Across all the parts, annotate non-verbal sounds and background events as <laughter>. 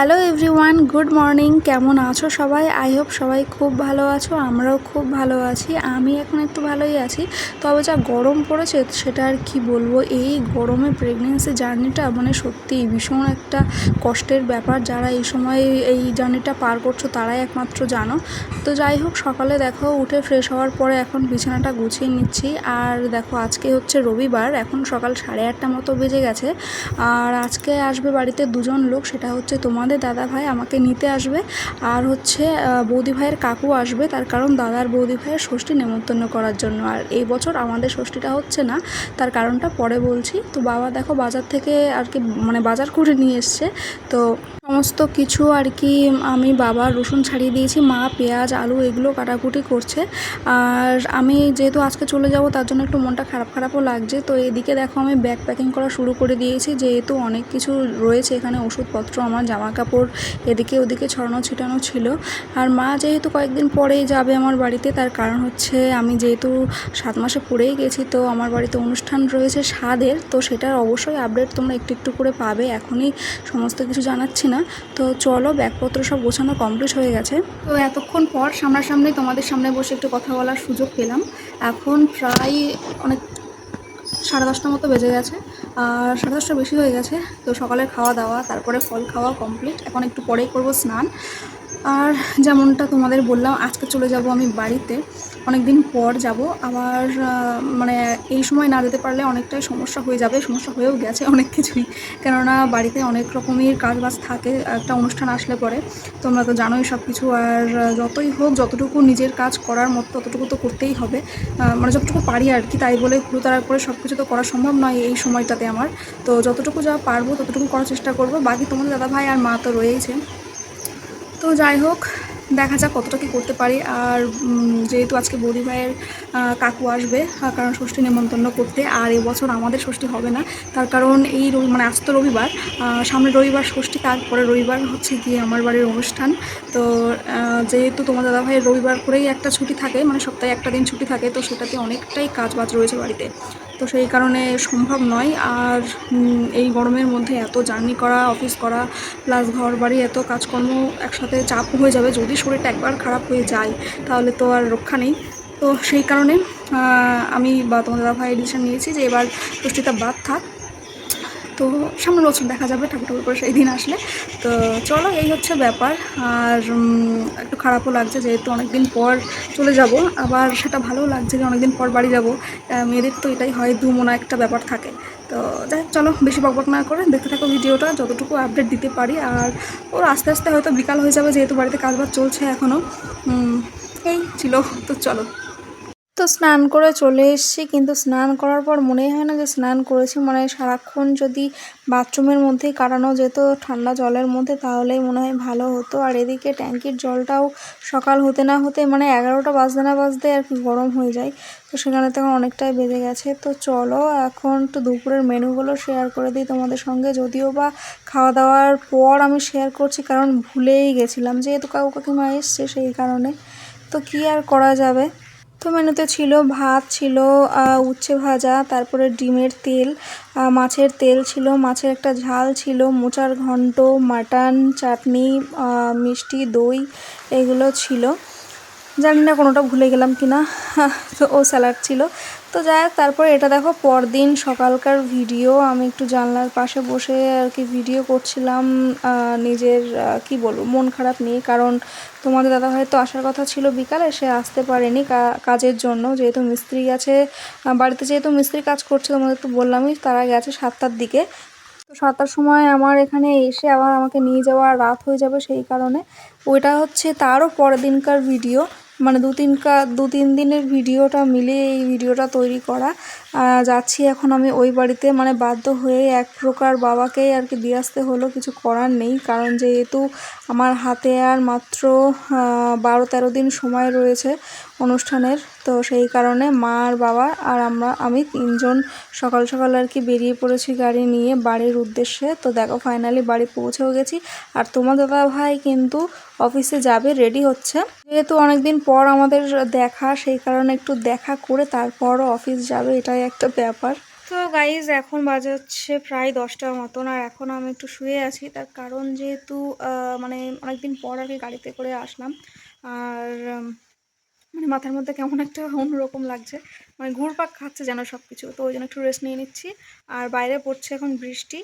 Hello everyone good morning কেমন আছো সবাই? আই হোপ সবাই খুব ভালো আছো। আমরাও খুব ভালো আছি। আমি এখন একটু ভালোই আছি। তবে যা গরম পড়েছে, সেটা আর কি বলব? এই গরমে প্রেগনেন্সি জার্নিটা মানে সত্যি ভীষণ একটা কষ্টের ব্যাপার। যারা এই সময় এই জার্নিটা পার করছ, তারাই একমাত্র জানো। তো যাই হোক, সকালে দেখো, উঠে ফ্রেশ হওয়ার পরে এখন বিছানাটা গুছিয়ে নিচ্ছি। আর দেখো, আজকে হচ্ছে রবিবার। এখন সকাল সাড়ে আটটা মতো বেজে গেছে। আর আজকে আসবে বাড়িতে দুজন লোক। সেটা হচ্ছে তোমাদের দাদা ভাই আমাকে নিতে আসবে। আর হচ্ছে বৌদি ভাইয়ের কাকু আসবে, তার কারণ দাদার বৌদি ভাইয়ের ষষ্ঠী নেমন্তন্ন করার জন্য। আর এই বছর আমাদের ষষ্ঠীটা হচ্ছে না, তার কারণটা পরে বলছি। তো বাবা দেখো বাজার থেকে আর কি মানে বাজার করে নিয়ে এসছে। তো সমস্ত কিছু আর কি আমি বাবা রসুন ছাড়িয়ে দিয়েছি, মা পেঁয়াজ, আলু এগুলো কাটাকুটি করছে। আর আমি যেহেতু আজকে চলে যাব, তার জন্য একটু মনটা খারাপ খারাপও লাগছে। তো এদিকে দেখো আমি ব্যাগ প্যাকিং করা শুরু করে দিয়েছি, যেহেতু অনেক কিছু রয়েছে, এখানে ওষুধপত্র, আমার জামা কাপড় এদিকে ওদিকে ছড়ানো ছিটানো ছিল। আর মা যেহেতু কয়েকদিন পরেই যাবে আমার বাড়িতে, তার কারণ হচ্ছে আমি যেহেতু সাত মাসে পড়েই গেছি, তো আমার বাড়িতে অনুষ্ঠান রয়েছে স্বাদের তো সেটার অবশ্যই আপডেট তোমরা একটু একটু করে পাবে। এখনই সমস্ত কিছু জানাচ্ছি না। তো চলো, ব্যাগপত্র সব গোছানো কমপ্লিট হয়ে গেছে। তো এতক্ষণ পর সামনাসামনি তোমাদের সামনে বসে একটু কথা বলার সুযোগ পেলাম। এখন প্রায় অনেক সাড়ে দশটা মতো বেজে গেছে। আর সাড়ে দশটা বেশি হয়ে গেছে, তো সকালে খাওয়া দাওয়া, তারপরে ফল খাওয়া কমপ্লিট এখন একটু পরেই করব স্নান। আর যেমনটা তোমাদের বললাম, আজকে চলে যাব আমি বাড়িতে। অনেক দিন পর যাব। আবার মানে এই সময় না যেতে পারলে অনেকটাই সমস্যা হয়ে যাবে, সমস্যা হয়েও গেছে অনেক কিছুই। কেননা বাড়িতে অনেক রকমের কাজবাজ থাকে, একটা অনুষ্ঠান আসলে পরে। তোমরা তো জানোই সব কিছু আর যতই হোক, যতটুকু নিজের কাজ করার মতো, ততটুকু তো করতেই হবে। মানে যতটুকু পারি আর কি, তাই বলে হুড়োতাড়া করে সব কিছু তো করা সম্ভব নয় এই সময়টাতে আমার। তো যতটুকু যা পারব, ততটুকু করার চেষ্টা করব। বাকি তোমাদের দাদা ভাই আর মা তো রয়েইছে। তো যাই হোক দেখা যাক কতটা কি করতে পারি। আর যেহেতু আজকে বৌদি ভাইয়ের কাকু আসবে কারণ ষষ্ঠী নেমন্তন্ন করতে। আর এবছর আমাদের ষষ্ঠী হবে না তার কারণ এই রবি মানে আজ তো রবিবার আহ, সামনের রবিবার ষষ্ঠী তারপরে রবিবার হচ্ছে গিয়ে আমার বাড়ির অনুষ্ঠান। তো যেহেতু তোমার দাদা ভাইয়ের রবিবার করেই একটা ছুটি থাকে মানে সপ্তাহে একটা দিন ছুটি থাকে তো সেটাতে অনেকটাই কাজ বাজ রয়েছে বাড়িতে। তো সেই কারণে সম্ভব নয়। আর এই গরমের মধ্যে এত জার্নি করা, অফিস করা, প্লাস ঘর বাড়ি এত কাজকর্ম একসাথে চাপ হয়ে যাবে, যদি শরীরটা একবার খারাপ হয়ে যায়, তাহলে তো আর রক্ষা নেই। তো সেই কারণে আমি বা তোমাদের ভাই ডিসিশন নিয়েছি যে এবার পুষ্টিটা বাদ থাক। তো সামনের বছর দেখা যাবে ঠাকুর ঠাকুর করে সেই দিন আসলে। তো চলো, এই হচ্ছে ব্যাপার। আর একটু খারাপও লাগছে যেহেতু অনেকদিন পর চলে যাব। আবার সেটা ভালোও লাগছে যে অনেকদিন পর বাড়ি যাব। মেয়েদের তো এটাই হয় দু মনে একটা ব্যাপার থাকে। তো যাই চলো, বেশি বকবক না করে দেখতে থাকো ভিডিওটা, যতটুকু আপডেট দিতে পারি। আর ওর আস্তে আস্তে হয়তো বিকাল হয়ে যাবে, যেহেতু বাড়িতে কাজবাজ চলছে এখনও এই ছিল। তো চলো। তো স্নান করে চলে এসেছি, কিন্তু স্নান করার পর মনেই হয় না যে স্নান করেছি। মানে সারাক্ষণ যদি বাথরুমের মধ্যেই কাটানো যেত, ঠান্ডা জলের মধ্যে, তাহলেই মনে হয় ভালো হতো। আর এদিকে ট্যাঙ্কির জলটাও সকাল হতে না হতে মানে এগারোটা বাজতে না বাজতে আর কি গরম হয়ে যায়। তো সেখানে তখন অনেকটাই বেজে গেছে। তো চলো, এখন তো দুপুরের মেনুগুলো শেয়ার করে দিই তোমাদের সঙ্গে। যদিও বা খাওয়া দাওয়ার পর আমি শেয়ার করছি, কারণ ভুলেই গেছিলাম। যেহেতু কাকু কাকিমা এসছে সেই কারণে। তো কী আর করা যাবে? তো মেনুতে ছিল ভাত, ছিল উচ্ছে ভাজা, তারপরে ডিমের তেল মাছের তেল ছিল, মাছের একটা ঝাল ছিল, মোচার ঘন্ট, মাটন, চাটনি মিষ্টি, দই, এগুলো ছিল। জানি না কোনোটা ভুলে গেলাম কি না তো ও স্যালাড ছিল। তো যাই হোক, তারপরে এটা দেখো, পরদিন সকালকার ভিডিও আমি একটু জানলার পাশে বসে আর কি ভিডিও করছিলাম। নিজের কি বলব, মন খারাপ নিয়ে কারণ তোমাদের দাদা হয়তো আসার কথা ছিল বিকালে, সে আসতে পারেনি কাজের জন্য। যেহেতু মিস্ত্রি গেছে বাড়িতে যেহেতু মিস্ত্রি কাজ করছে, তোমাদের তো বললামই, তারা গেছে সাতটার দিকে। তো সাতটার সময় আমার এখানে এসে আবার আমাকে নিয়ে যাওয়া রাত হয়ে যাবে সেই কারণে। ওইটা হচ্ছে তারও পরের দিনকার ভিডিও মানে দু তিনকা দু তিন দিনের ভিডিওটা মিলে এই ভিডিওটা তৈরি করা। যাচ্ছি এখন আমি ওই বাড়িতে। মানে বাধ্য হয়ে এক প্রকার বাবাকেই আর কি দিয়ে আসতে হলো, কিছু করার নেই। কারণ যেহেতু আমার হাতে আর মাত্র বারো তেরো দিন সময় রয়েছে অনুষ্ঠানের, তো সেই কারণে মা আর বাবা আর আমরা, আমি তিনজন সকাল সকাল আর কি বেরিয়ে পড়েছি গাড়ি নিয়ে বাড়ির উদ্দেশ্যে। তো দেখো ফাইনালি বাড়ি পৌঁছেও গেছি। আর তোমার দাদা ভাই কিন্তু অফিসে যাবে রেডি হচ্ছে। যেহেতু অনেকদিন পর আমাদের দেখা, সেই কারণে একটু দেখা করে তারপরও অফিস যাবে, এটাই একটা ব্যাপার। তো গাইজ এখন বাজে হচ্ছে প্রায় দশটার মতন, আর এখন আমি একটু শুয়ে আছি। তার কারণ যেহেতু মানে অনেকদিন পর আর কি গাড়িতে করে আসলাম। আর মানে মাথার মধ্যে কেমন একটা <laughs> অন্যরকম লাগছে। মানে ঘুরপাক খাচ্ছে যেন সব কিছু তো ওই জন্য একটু রেস্ট নিয়ে নিচ্ছি। আর বাইরে পড়ছে এখন বৃষ্টি।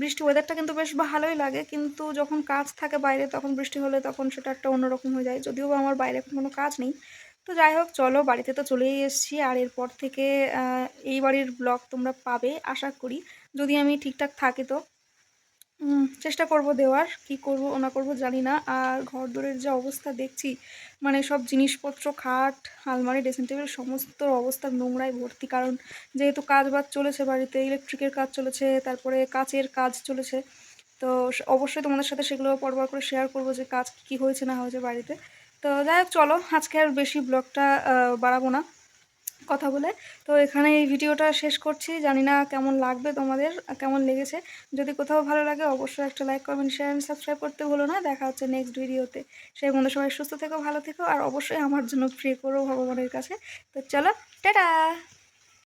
বৃষ্টি ওয়েদারটা কিন্তু বেশ ভালোই লাগে। কিন্তু যখন কাজ থাকে বাইরে, তখন বৃষ্টি হলে তখন সেটা একটা অন্যরকম হয়ে যায়। যদিও বা আমার বাইরে এখন কোনো কাজ নেই। তো যাই হোক, চলো বাড়িতে তো চলেই এসেছি। আর এরপর থেকে এই বাড়ির ব্লগ তোমরা পাবে, আশা করি। যদি আমি ঠিকঠাক থাকি তো। চেষ্টা করব দেওয়ার, কি করব, না করব জানি না। আর ঘর দোরের যে অবস্থা দেখছি মানে সব জিনিসপত্র, খাট, আলমারি ড্রেসিং টেবিল সমস্ত অবস্থা নোংরায় ভর্তি। কারণ যেহেতু কাজ বাজ চলেছে বাড়িতে ইলেকট্রিকের কাজ চলেছে, তারপরে কাচের কাজ চলেছে। তো অবশ্যই তোমাদের সাথে সেগুলো পরবার করে শেয়ার করব যে কাজ কী হয়েছে না হয়েছে বাড়িতে। তো যাই হোক, চলো, আজকে আর বেশি ব্লগটা বাড়াবো না, কথা বলে। তো এখানে এই ভিডিওটা শেষ করছি। জানি না কেমন লাগবে তোমাদের কেমন লেগেছে। যদি কোথাও ভালো লাগে, অবশ্যই একটা like comment share and subscribe করতে ভুলো না। দেখা হচ্ছে নেক্সট ভিডিওতে সেই বন্ধু সবাই সুস্থ থেকো, ভালো থেকো, আর অবশ্যই আমার জন্য প্রিয় করো ভগবানের কাছে। তো চলো, টাটা!